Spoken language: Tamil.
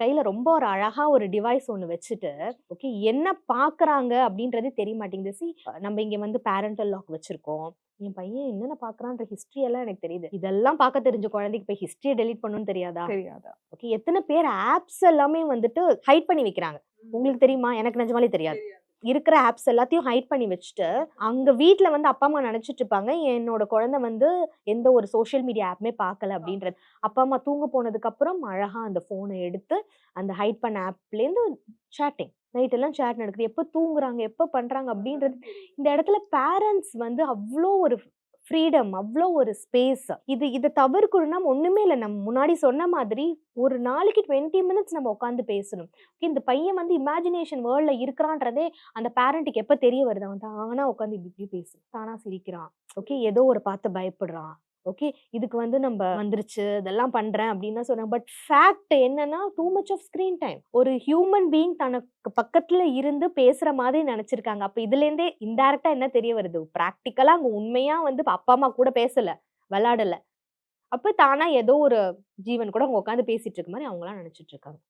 கையில ரொம்ப ஒரு அழகா ஒரு டிவைஸ் ஒண்ணு வச்சுட்டு ஓகே என்ன பாக்குறாங்க? அப்படின்றதே தெரிய மாட்டேங்குது சி நம்ம இங்க வந்து பேரண்டல் லாக் வச்சிருக்கோம். என் பையன் என்னென்ன பாக்குறான்ற ஹிஸ்டரி எல்லாம் எனக்கு தெரியுது. இதெல்லாம் பார்க்க தெரிஞ்ச குழந்தைக்கு போய் ஹிஸ்டரியை டெலீட் பண்ணணும்னு தெரியாதா? தெரியாதா? ஓகே எத்தனை பேர் ஆப்ஸ் எல்லாமே வந்துட்டு ஹைட் பண்ணி வைக்கிறாங்க. உங்களுக்கு தெரியுமா? எனக்கு நிஜமாலே தெரியாது. இருக்கிற ஆப்ஸ் எல்லாத்தையும் ஹைட் பண்ணி வச்சுட்டு அங்க வீட்டில் வந்து அப்பா அம்மா நினைச்சிட்டு இருப்பாங்க என்னோட குழந்தை வந்து எந்த ஒரு சோஷியல் மீடியா ஆப்புமே பார்க்கல அப்படின்றது. அப்பா அம்மா தூங்க போனதுக்கு அப்புறம் அழகா அந்த போனை எடுத்து அந்த ஹைட் பண்ண ஆப்லேருந்து சேட்டிங் நைட் எல்லாம் சேட் நடக்குது. எப்போ தூங்குறாங்க எப்போ பண்றாங்க அப்படின்றது இந்த இடத்துல பேரண்ட்ஸ் வந்து அவ்வளோ ஒரு ஃப்ரீடம் அவ்வளோ ஒரு ஸ்பேஸ் இது இதை தவிர்க்கணும்னா ஒன்றுமே இல்லை. நம்ம முன்னாடி சொன்ன மாதிரி ஒரு நாளைக்கு டுவெண்ட்டி மினிட்ஸ் நம்ம உட்காந்து பேசணும். ஓகே இந்த பையன் வந்து இமேஜினேஷன் வேர்ல்டில் இருக்கிறான்றதே அந்த பேரண்ட்டுக்கு எப்போ தெரிய வருது? அவன் தானாக உட்காந்து இப்படி இப்படி பேசு தானாக சிரிக்கிறான். ஓகே ஏதோ ஒரு பார்த்து பயப்படுறான். ஓகே இதுக்கு வந்து நம்ம வந்துருச்சு இதெல்லாம் பண்றேன் அப்படின்னு தான் சொன்னாங்க பட் ஃபேக்ட் என்னன்னா too much of screen time ஒரு ஹியூமன் பீயிங் தனக்கு பக்கத்துல இருந்து பேசுற மாதிரி நினைச்சிருக்காங்க. அப்ப இதுல இருந்தே என்ன தெரிய வருது? ப்ராக்டிக்கலா அங்க உண்மையா வந்து அப்பா அம்மா கூட பேசல விளாடலை அப்ப தானா ஏதோ ஒரு ஜீவன் கூட அவங்க உட்காந்து பேசிட்டு இருக்க மாதிரி அவங்களாம் நினைச்சிட்டு இருக்காங்க.